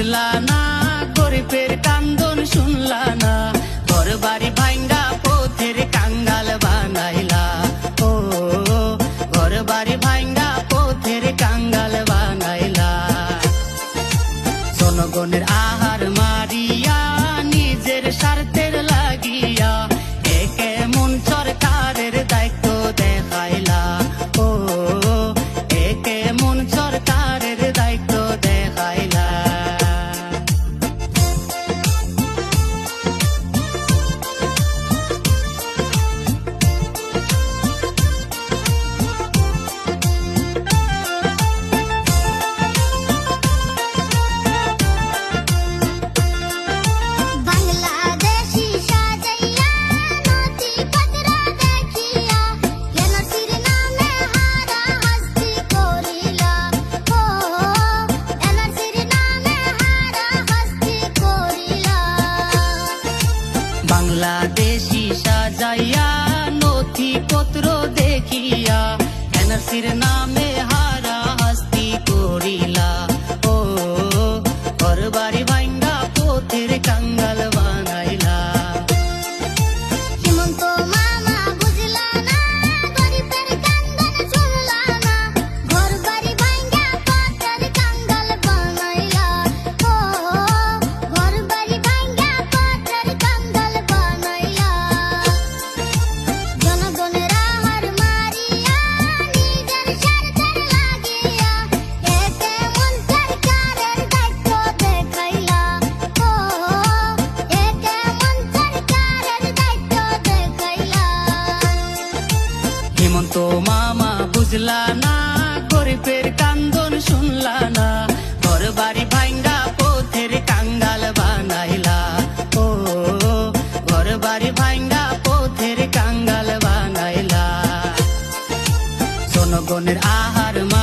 বুঝলা না গরিবের কান্দন শুনলা না। ঘর বাড়ি ভাঙ্গা পথের কাঙ্গাল বানাইলা। ও ঘর বাড়ি ভাঙ্গা পথের কাঙ্গাল বানাইলা। জনগণের আহার বাংলাদেশি সাজাইয়া নথিপত্র দেখিয়া এনআরসির নামে হারা হাস্তি করিলা। ও ঘর বাড়ি ভাঙ্গা পথের কাঙ্গাল বুঝলা না, গরিবের কান্দন শুনলা না। ঘর বাড়ি ভাঙ্গা পথের কাঙ্গাল বানাইলা। ও ঘর বাড়ি ভাঙ্গা পথের কাঙ্গাল বানাইলা। জনগণের আহার মা